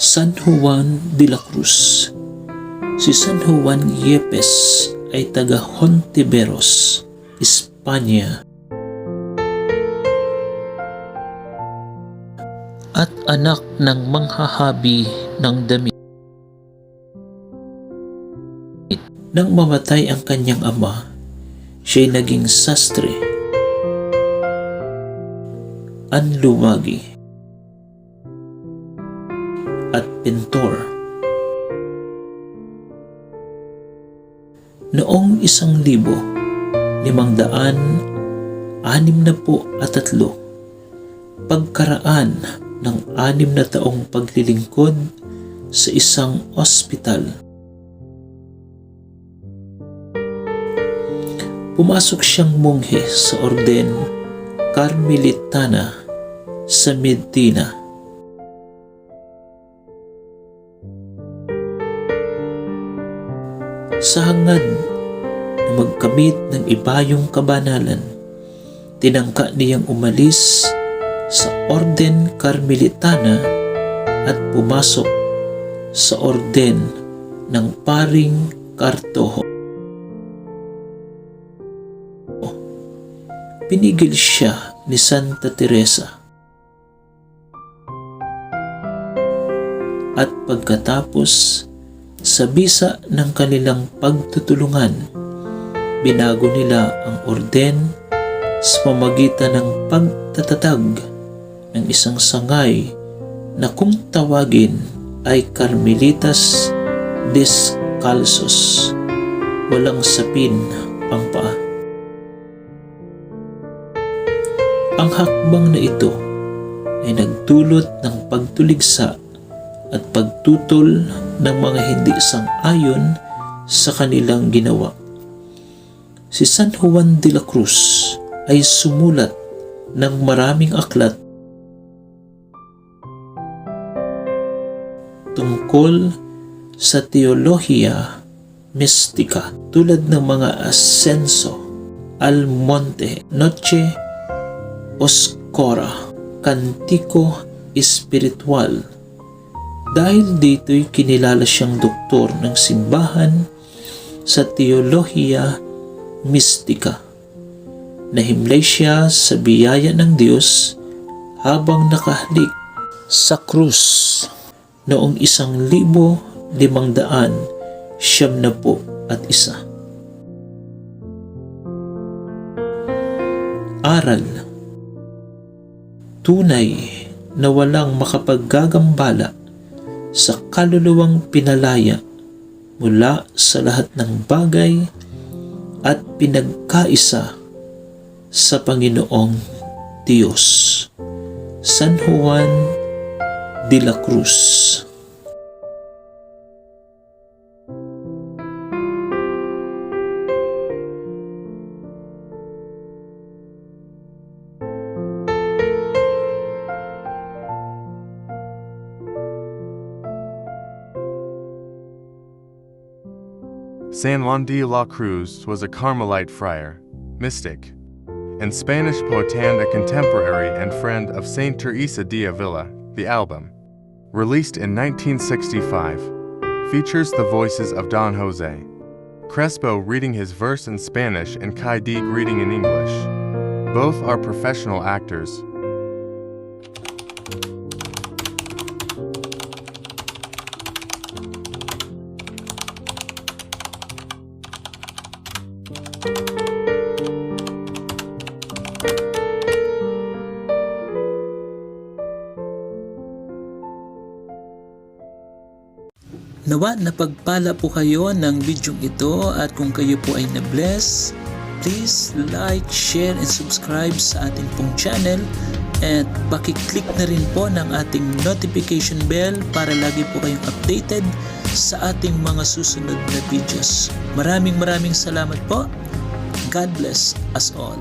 San Juan de la Cruz Si San Juan Yepes ay taga Hontiveros, Espanya at anak ng manghahabi ng damit. Nang mamatay ang kanyang ama, siya'y naging sastre. Anluwagi at pintor. Noong isang libo, limang daan, anim na po at tatlo, pagkaraan ng anim na taong paglilingkod sa isang ospital. Pumasok siyang monghe sa orden Carmelitana sa Medina. Sa hangad na magkamit ng ibayong kabanalan, tinangka niyang umalis sa Orden Carmelitana at pumasok sa Orden ng Paring Kartoho. Pinigil siya ni Santa Teresa. At pagkatapos, sa bisa ng kanilang pagtutulungan, binago nila ang orden sa pamagitan ng pagtatatag ng isang sangay na kung tawagin ay Carmelitas Descalzos, walang sapin ang paa. Ang hakbang na ito ay nagdulot ng pagtuligsa at pagtutol ng mga hindi sang-ayon sa kanilang ginawa. Si San Juan de la Cruz ay sumulat ng maraming aklat tungkol sa teolohiya mistika tulad ng mga Ascenso, Al Monte, Noche Oscura, Cantico Espiritual. Dahil dito'y kinilala siyang doktor ng simbahan sa teolohiya mistika. Nahimlay siya sa biyaya ng Diyos habang nakahalik sa krus noong isang libo limang daan siyam na po at isa. Aral Tunay na walang makapaggagambala sa kaluluwang pinalaya mula sa lahat ng bagay at pinagkaisa sa Panginoong Diyos. San Juan de la Cruz San Juan de la Cruz was a Carmelite friar, mystic, and Spanish poet and a contemporary and friend of Saint Teresa de Avila. The album, released in 1965, features the voices of Don Jose, Crespo reading his verse in Spanish and Kaidig reading in English. Both are professional actors. Nawa na pagpala po kayo ng video ito at kung kayo po ay na-bless, please like, share, and subscribe sa ating pong channel at pakiclick na rin po ng ating notification bell para lagi po kayong updated sa ating mga susunod na videos. Maraming maraming salamat po. God bless us all.